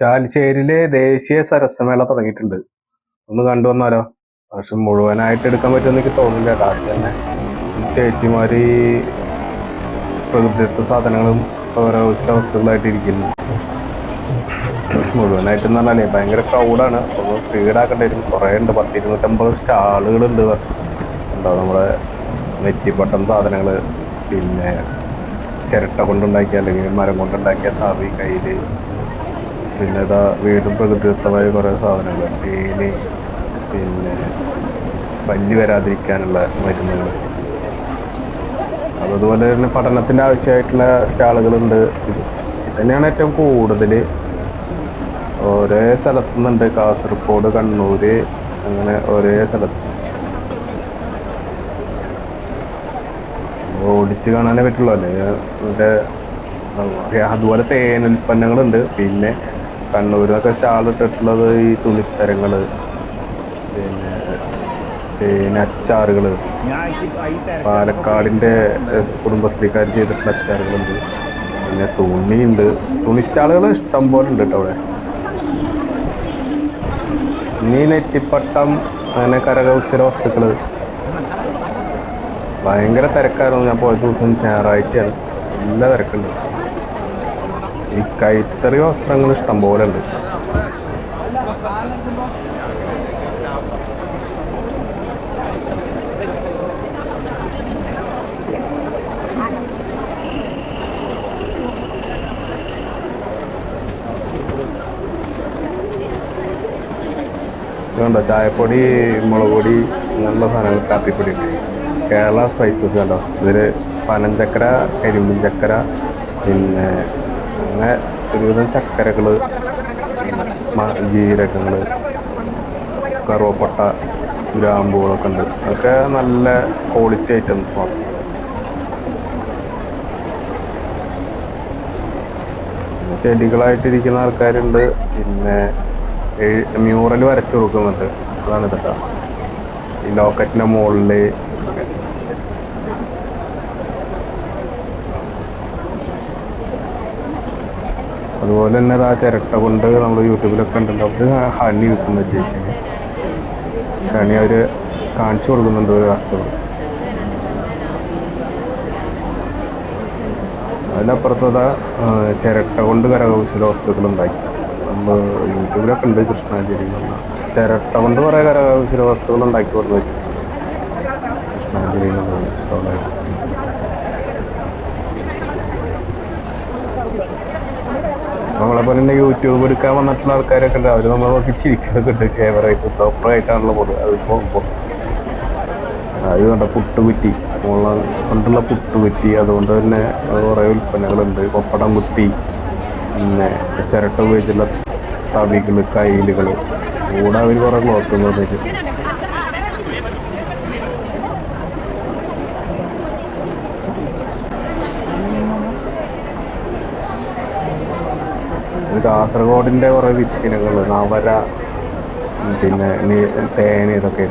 ചാലിശ്ശേരിയിൽ ദേശീയ സരസമേള തുടങ്ങിയിട്ടുണ്ട്. ഒന്ന് കണ്ടു വന്നാലോ? പക്ഷെ മുഴുവനായിട്ട് എടുക്കാൻ പറ്റുമെന്ന് എനിക്ക് തോന്നുന്നില്ല. കേട്ടോ അത് തന്നെ ചേച്ചിമാര് ഈ പ്രകൃതിദത്ത സാധനങ്ങളും ഓരോ വസ്തുക്കളായിട്ട് ഇരിക്കുന്നു. മുഴുവനായിട്ട് എന്ന് പറഞ്ഞാലേ ഭയങ്കര ക്രൗഡാണ് ഒന്ന് സ്പീഡാക്കേണ്ടി വരും കുറേ ഉണ്ട്. പത്ത് ഇരുന്നൂറ്റമ്പത് സ്റ്റാളുകളുണ്ട്. എന്താ നമ്മുടെ നെറ്റിപ്പട്ടം സാധനങ്ങൾ പിന്നെ ചിരട്ട കൊണ്ടുണ്ടാക്കിയ അല്ലെങ്കിൽ മരം കൊണ്ടുണ്ടാക്കിയ തവി കയ്യിൽ പിന്നെ ഇതാ വീടും പ്രകൃതിദത്തമായ കുറേ സാധനങ്ങൾ. തേന് പിന്നെ പല്ലി വരാതിരിക്കാനുള്ള മരുന്നുകൾ. അതുപോലെ തന്നെ പഠനത്തിന്റെ ആവശ്യമായിട്ടുള്ള സ്റ്റാളുകളുണ്ട്. ഇത് തന്നെയാണ് ഏറ്റവും കൂടുതൽ ഒരേ സ്ഥലത്തു നിന്നുണ്ട് കാസർഗോഡ് കണ്ണൂർ അങ്ങനെ ഒരേ സ്ഥലത്ത്. ഓടിച്ച് കാണാനേ പറ്റുള്ളൂ. അല്ലേ? അതുപോലെ തേൻ ഉൽപ്പന്നങ്ങളുണ്ട്. പിന്നെ കണ്ണൂരിലൊക്കെ സ്റ്റാൾ ഇട്ടിട്ടുള്ളത് ഈ തുണിത്തരങ്ങൾ പിന്നെ പിന്നെ അച്ചാറുകൾ പാലക്കാടിന്റെ കുടുംബശ്രീക്കാർ ചെയ്തിട്ടുള്ള അച്ചാറുകളുണ്ട്. പിന്നെ തുണിയുണ്ട്. തുണി സ്റ്റാളുകൾ ഇഷ്ടം പോലെ ഉണ്ട് കേട്ടോ അവിടെ. ഇനി നെറ്റിപ്പട്ടം അങ്ങനെ കരകൗശല വസ്തുക്കൾ ഭയങ്കര തിരക്കായിരുന്നു. ഞാൻ പോയ ദിവസം ഞായറാഴ്ചയാണ്. നല്ല തിരക്കുണ്ട്. ഈ കൈത്തറി വസ്ത്രങ്ങൾ ഇഷ്ടം പോലെ ഉണ്ട്. കണ്ടോ? ചായപ്പൊടി മുളക് പൊടി അങ്ങനെയുള്ള സാധനങ്ങൾ കാപ്പിപ്പൊടി. കേരള സ്പൈസസ് കണ്ടോ? ഇതിൽ പനഞ്ചക്കര കരിമ്പിൻ ചക്കര പിന്നെ അങ്ങനെ ഒരുവിധം ചക്കരകൾ ജീരകങ്ങൾ കറുവപ്പട്ട ഗ്രാമ്പുകളൊക്കെ ഉണ്ട്. അതൊക്കെ നല്ല ക്വാളിറ്റി ഐറ്റംസ് മാത്രം ചെടികളായിട്ടിരിക്കുന്ന ആൾക്കാരുണ്ട്. പിന്നെ മ്യൂറൽ വരച്ചു കൊടുക്കുന്നുണ്ട്. അതാണ് ഇതൊക്കെ. ഈ ലോക്കറ്റിന്റെ മുകളിൽ അതുപോലെ തന്നെ ആ ചിരട്ട കൊണ്ട് നമ്മൾ യൂട്യൂബിലൊക്കെ ഉണ്ടല്ലോ അത് ഹണി വിൽക്കുന്ന ചേച്ചി. ഹണി അവർ കാണിച്ചു കൊടുക്കുന്നുണ്ട് ഒരു കസ്റ്റമർ. അതിനപ്പുറത്തതാ ചിരട്ട കൊണ്ട് കരകൗശല വസ്തുക്കൾ ഉണ്ടാക്കി നമ്മൾ യൂട്യൂബിലൊക്കെ ഉണ്ട് കൃഷ്ണാഞ്ചേരി എന്ന ചിരട്ട കൊണ്ട് കുറേ കരകൗശല വസ്തുക്കൾ ഉണ്ടാക്കി കൊടുത്ത് വെച്ചിട്ടുണ്ട്. കൃഷ്ണാഞ്ചേരി എന്നുള്ള സ്റ്റോളായിട്ട് നമ്മളെ പോലെ തന്നെ യൂട്യൂബ് എടുക്കാൻ വന്നിട്ടുള്ള ആൾക്കാരൊക്കെ ഉണ്ട്. അവർ നമ്മളെ നോക്കി ചിരിക്കുന്നൊക്കെ ഉണ്ട്. ക്യാമറയായിട്ട് പ്രോപ്പറായിട്ടാണല്ലോ പോകുന്നത് അത് പോകുമ്പോൾ ഇത് കണ്ട പുട്ടുകുറ്റി. നമ്മളെ കൊണ്ടുള്ള പുട്ടുകുറ്റി. അതുകൊണ്ട് തന്നെ കുറേ ഉൽപ്പന്നങ്ങളുണ്ട്. പപ്പടം കുത്തി പിന്നെ ചിരട്ട ഉപയോഗിച്ചുള്ള തവികൾ കയ്യിലുകൾ കൂടെ അവർ കുറേ ക്ലോത്തുകൾ തരും കാസർഗോഡിന്റെ കുറേ വിത്തിനകൾ നവര പിന്നെ തേന ഇതൊക്കെ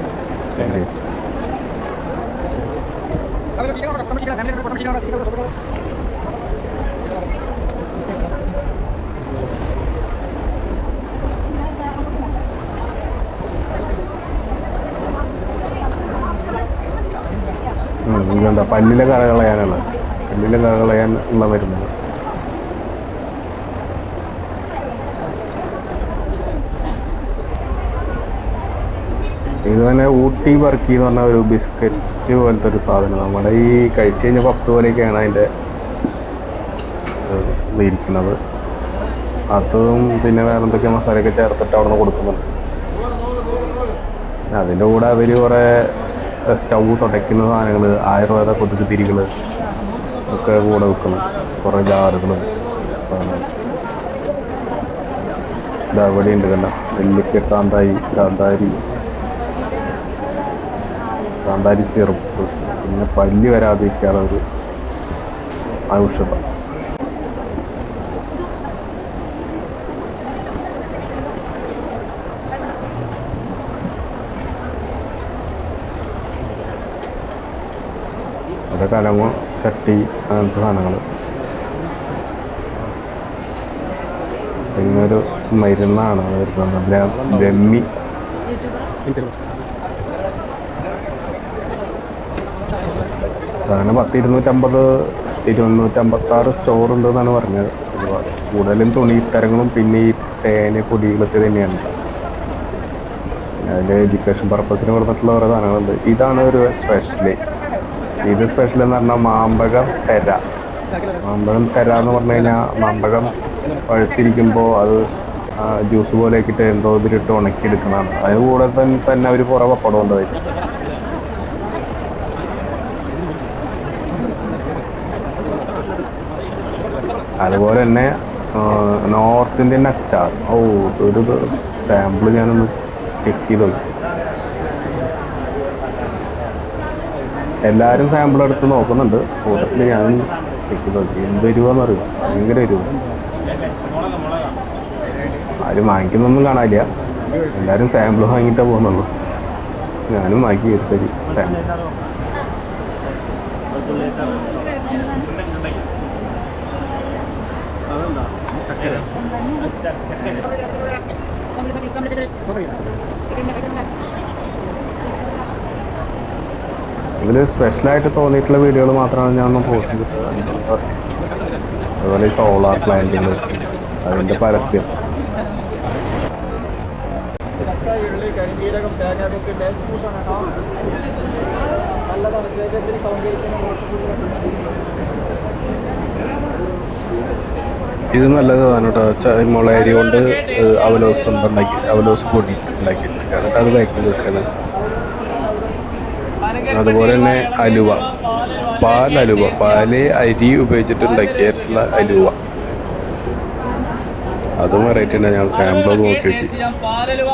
ഇതുണ്ട? പല്ലിലെ കറകളയാനാണ് പല്ലിലെ കറകളയാൻ ഉള്ള മരുന്നുകൾ ഇത് തന്നെ ഊട്ടി വർക്കി എന്ന് പറഞ്ഞ ഒരു ബിസ്ക്കറ്റ് പോലത്തെ ഒരു സാധനം. നമ്മുടെ ഈ കഴിച്ചു കഴിഞ്ഞ പപ്സ് പോലെയൊക്കെയാണ് അതിന്റെ ഇരിക്കുന്നത്. അതും പിന്നെ വേറെ എന്തൊക്കെ മസാലയൊക്കെ ചേർത്തിട്ട് അവിടെ നിന്ന് കൊടുക്കുന്നുണ്ട് അതിന്റെ കൂടെ അവർ കുറേ സ്റ്റൗ തുടയ്ക്കുന്ന സാധനങ്ങൾ ആയുർവേദ കൊതുക് തിരികൾ ഒക്കെ കൂടെ വെക്കുന്നു. കുറേ ജാറുകൾ സാധനങ്ങൾ ഇതാ ഇവിടെ ഉണ്ട് കണ്ട? നെല്ലിക്ക കാന്തായി കാന്താരി. കാന്താരി സിറപ്പ് പിന്നെ പല്ലി വരാതിരിക്കാനുള്ള ഒരു ഔഷധം. അത് കലങ്ങ ചട്ടി അങ്ങനത്തെ സാധനങ്ങൾ പിന്നെ ഒരു മരുന്നാണ്. വരുന്നത്. ബ്ര- ബ്രഹ്മി അങ്ങനെ പത്ത് ഇരുന്നൂറ്റമ്പത് ഇരുന്നൂറ്റമ്പത്തി ആറ് സ്റ്റോർ ഉണ്ട് എന്നാണ് പറഞ്ഞത് കൂടുതലും തുണിത്തരങ്ങളും പിന്നെ ഈ തേന് പൊടികളൊക്കെ തന്നെയാണ്. അതിന്റെ എഡ്യൂക്കേഷൻ പർപ്പസിന് കൊടുത്തിട്ടുള്ള ഓരോ സാധനങ്ങളുണ്ട്. ഇതാണ് ഒരു സ്പെഷ്യൽ ഇത് സ്പെഷ്യൽ എന്ന് പറഞ്ഞാൽ മാമ്പഴം തെര. മാമ്പഴം തെര എന്ന് പറഞ്ഞു കഴിഞ്ഞാൽ മാമ്പഴം പഴുത്തിരിക്കുമ്പോൾ അത് ജ്യൂസ് പോലെ ആക്കിയിട്ട് എന്തോ ഇതിലിട്ട് ഉണക്കിയെടുക്കുന്നതാണ്. അതിന് കൂടെ തന്നെ തന്നെ അവർ കുറേ പപ്പടം ഉണ്ട് അതുപോലെ തന്നെ നോർത്ത് ഇന്ത്യൻ അച്ചാർ. ഓ ഒരു സാമ്പിൾ ഞാനൊന്ന് ചെക്ക് ചെയ്ത് നോക്കി. എല്ലാവരും സാമ്പിൾ എടുത്ത് നോക്കുന്നുണ്ട്. കൂട്ടത്തിൽ ഞാൻ ചെക്ക് ചെയ്ത് നോക്കി. എന്ത് വരുവാന്ന് അറിയില്ല ഭയങ്കര വരുവ ആരും വാങ്ങിക്കുന്നൊന്നും കാണാനില്ല. എല്ലാവരും സാമ്പിൾ വാങ്ങിയിട്ടേ പോകുന്നുള്ളൂ. ഞാനും വാങ്ങി എടുത്തത് സാമ്പിൾ ഇതിൽ സ്പെഷ്യലായിട്ട് തോന്നിയിട്ടുള്ള വീഡിയോകൾ മാത്രമാണ് ഞാൻ പോസ്റ്റ് ചെയ്തിട്ടുള്ളത്. അതുപോലെ ഈ സോളാർ പ്ലാന്റിങ് അതിന്റെ പരസ്യം. നല്ലതാണ് സൗന്ദര്യത്തിന് ഇത് നല്ലതാണ് കേട്ടോ. മുളയരി കൊണ്ട് ഏഹ്, അവലോസ് ഉണ്ടാക്കി അവലോസ് പൊടി ഉണ്ടാക്കി എന്നിട്ട് അത് വയറ്റി വെക്കണം. അതുപോലെ തന്നെ അലുവ. പാൽ അലുവ. പാൽ അരി ഉപയോഗിച്ചിട്ട് ഉണ്ടാക്കിയിട്ടുള്ള അലുവ. അതും വെറൈറ്റി ഉണ്ട്. ഞങ്ങൾ സാമ്പിൾ നോക്കി നോക്കി. ചെയ്യാം പാലലുവ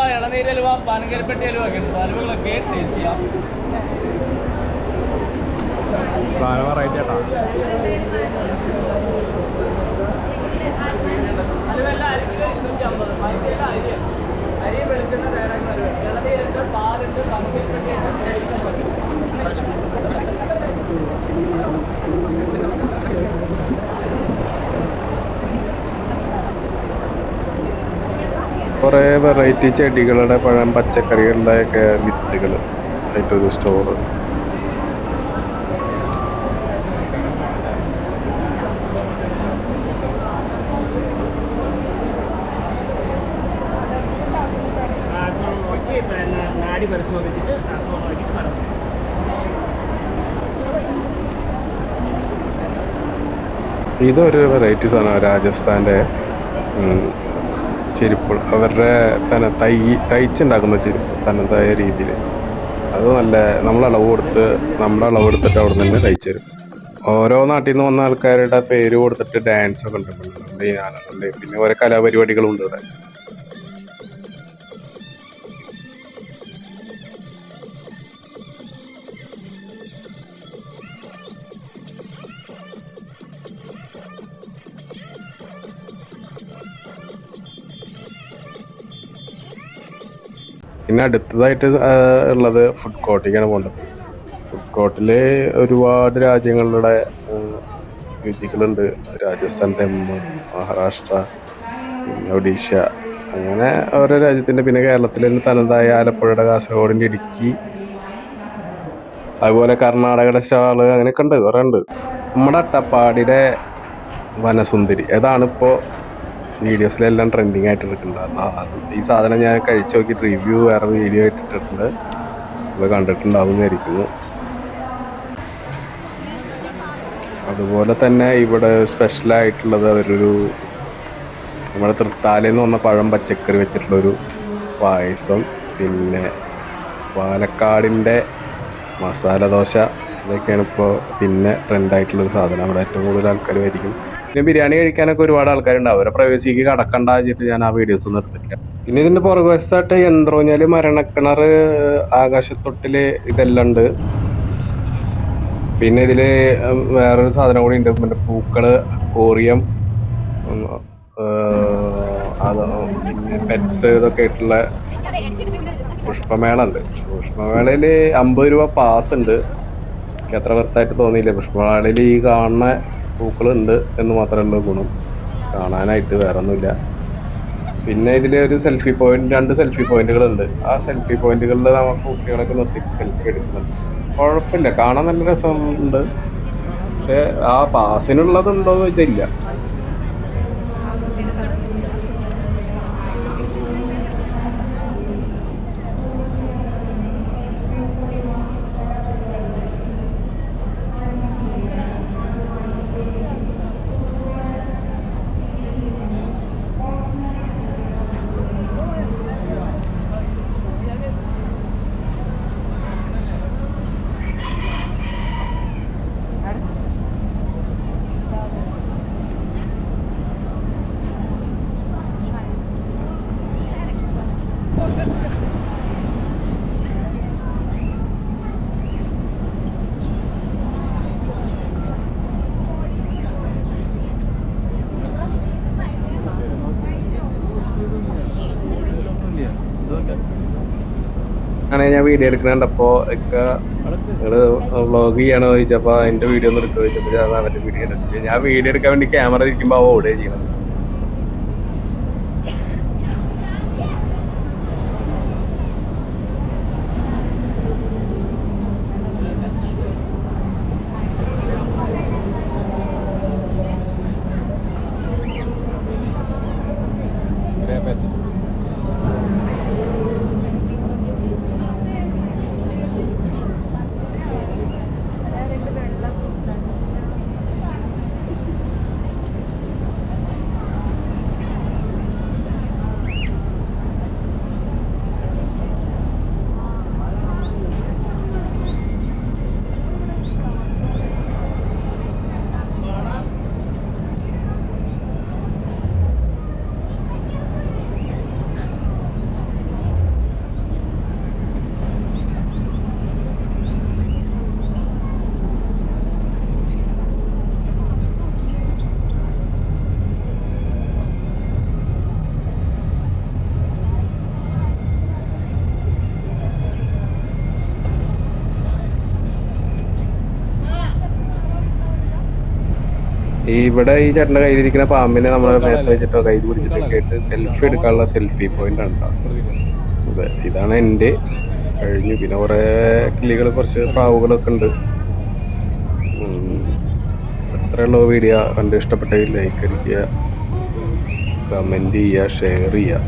കുറേ വെറൈറ്റി ചെടികളുടെ പഴം പച്ചക്കറികളുടെ ഒക്കെ വിത്തുകൾ ആയിട്ടൊരു സ്റ്റോർ ആശ്രമം നോക്കി നാടി പരിശോധിച്ചിട്ട് അസുഖമാക്കിയിട്ട് മരണം ഇതൊരു വെറൈറ്റി ആണ് രാജസ്ഥാന്റെ ചെരുപ്പ് അവരുടെ തന്നെ തൈ തയ്ച്ചുണ്ടാക്കുന്ന ചെരുപ്പ് തനതായ രീതിയിൽ അത് നല്ല നമ്മൾ അളവ് കൊടുത്ത് നമ്മുടെ അളവ് എടുത്തിട്ട് അവിടെ നിന്ന് തയ്ച്ചു തരും. ഓരോ നാട്ടിൽ നിന്ന് വന്ന ആൾക്കാരുടെ പേര് കൊടുത്തിട്ട് ഡാൻസ് ഒക്കെ ഉണ്ട്. പിന്നെ ഓരോ കലാപരിപാടികളും ഉണ്ട് ഇവിടെ. പിന്നെ അടുത്തതായിട്ട് ഉള്ളത് ഫുഡ് കോർട്ടിലേക്കാണ് പോകേണ്ടത് ഫുഡ് കോർട്ടിൽ ഒരുപാട് രാജ്യങ്ങളുടെ രുചികളുണ്ട്. രാജസ്ഥാൻ തെമ്മ് മഹാരാഷ്ട്ര ഒഡീഷ. അങ്ങനെ ഓരോ രാജ്യത്തിന്റെ പിന്നെ കേരളത്തിൽ തന്നെ തനതായ ആലപ്പുഴയുടെ കാസർഗോഡിന്റെ ഇടുക്കി. അതുപോലെ കർണാടകയുടെ സ്റ്റാൾ അങ്ങനെയൊക്കെ ഉണ്ട് കുറേ ഉണ്ട്. നമ്മുടെ അട്ടപ്പാടിയുടെ വനസുന്ദരി അതാണ് ഇപ്പോൾ വീഡിയോസിലെല്ലാം ട്രെൻഡിങ് ആയിട്ട് എടുക്കുന്നുണ്ട് ആ, ഈ സാധനം ഞാൻ കഴിച്ചു നോക്കിയിട്ട് റിവ്യൂ വേറെ വീഡിയോ ഇട്ടിട്ടുണ്ട്. അപ്പോൾ കണ്ടിട്ടുണ്ടാവുന്നതായിരിക്കുന്നു അതുപോലെ തന്നെ ഇവിടെ സ്പെഷ്യലായിട്ടുള്ളത് അവരൊരു നമ്മുടെ തൃത്താലയിൽ നിന്ന് വന്ന പഴം പച്ചക്കറി വെച്ചിട്ടുള്ളൊരു പായസം. പിന്നെ പാലക്കാടിന്റെ മസാല ദോശ ഇതൊക്കെയാണ് ഇപ്പോൾ പിന്നെ ട്രെൻഡായിട്ടുള്ളൊരു സാധനം. അവിടെ ഏറ്റവും കൂടുതൽ ആൾക്കാർ മേടിക്കും പിന്നെ ബിരിയാണി കഴിക്കാനൊക്കെ ഒരുപാട് ആൾക്കാരുണ്ട് അവരെ പ്രവേശിക്ക് കടക്കണ്ട വെച്ചിട്ട് ഞാൻ ആ വീഡിയോസ് ഒന്നും എടുത്തിട്ടില്ല. പിന്നെ ഇതിന്റെ പുറകുവശത്തായിട്ട് യന്ത്രോഞ്ഞാൽ മരണക്കിണർ ആകാശത്തൊട്ടിൽ ഇതെല്ലാം ഉണ്ട്. പിന്നെ ഇതിൽ വേറൊരു സാധനം കൂടി ഉണ്ട്. പിന്നെ പൂക്കൾ കോറിയം അത് പെറ്റ്സ് ഇതൊക്കെ ആയിട്ടുള്ള പുഷ്പമേള ഉണ്ട് പുഷ്പമേളയിൽ അമ്പത് രൂപ പാസ് ഉണ്ട്. എനിക്ക് അത്ര തോന്നിയില്ല. പുഷ്പമേളയിൽ ഈ കാണുന്ന പൂക്കളുണ്ട് എന്ന് മാത്രമേ ഉള്ളൂ ഗുണം. കാണാനായിട്ട് വേറെ ഒന്നുമില്ല പിന്നെ ഇതിൽ ഒരു സെൽഫി പോയിന്റ് രണ്ട് സെൽഫി പോയിന്റുകളുണ്ട് ആ സെൽഫി പോയിന്റുകളിൽ നമുക്ക് കുട്ടികളൊക്കെ നിർത്തി സെൽഫി എടുക്കുന്നുണ്ട് കുഴപ്പമില്ല. കാണാൻ നല്ല രസമുണ്ട്. പക്ഷേ ആ പാസിനുള്ളതുണ്ടോ എന്ന് വെച്ചില്ല അങ്ങനെ ഞാൻ വീഡിയോ എടുക്കണുണ്ടപ്പോൾ ഒക്കെ നിങ്ങൾ വ്ളോഗ് ചെയ്യണോ ചോദിച്ചപ്പോൾ അതിന്റെ വീഡിയോ ഒന്ന് എടുക്കുക ഞാൻ അവന്റെ വീഡിയോ ഞാൻ വീഡിയോ എടുക്കാൻ വേണ്ടി ക്യാമറ ഇരിക്കുമ്പോൾ അവ ചെയ്യണം ഇവിടെ ഈ ചേട്ടന്റെ കയ്യിലിരിക്കുന്ന പാമ്പിനെ നമ്മൾ നേരത്തെ വെച്ചിട്ടോ കയ്യിൽ പിടിച്ചിട്ടൊക്കെ ആയിട്ട് സെൽഫി എടുക്കാനുള്ള സെൽഫി പോയിന്റ് ആണ് അതെ ഇതാണ് എന്റെ. കഴിഞ്ഞു. പിന്നെ കുറേ കിളികൾ കുറച്ച് പ്രാവുകളൊക്കെ ഉണ്ട്. അത്രയുള്ള വീഡിയോ കണ്ട് ഇഷ്ടപ്പെട്ടെങ്കിൽ ലൈക്ക് അടിക്കുക കമന്റ് ചെയ്യുക ഷെയർ ചെയ്യുക.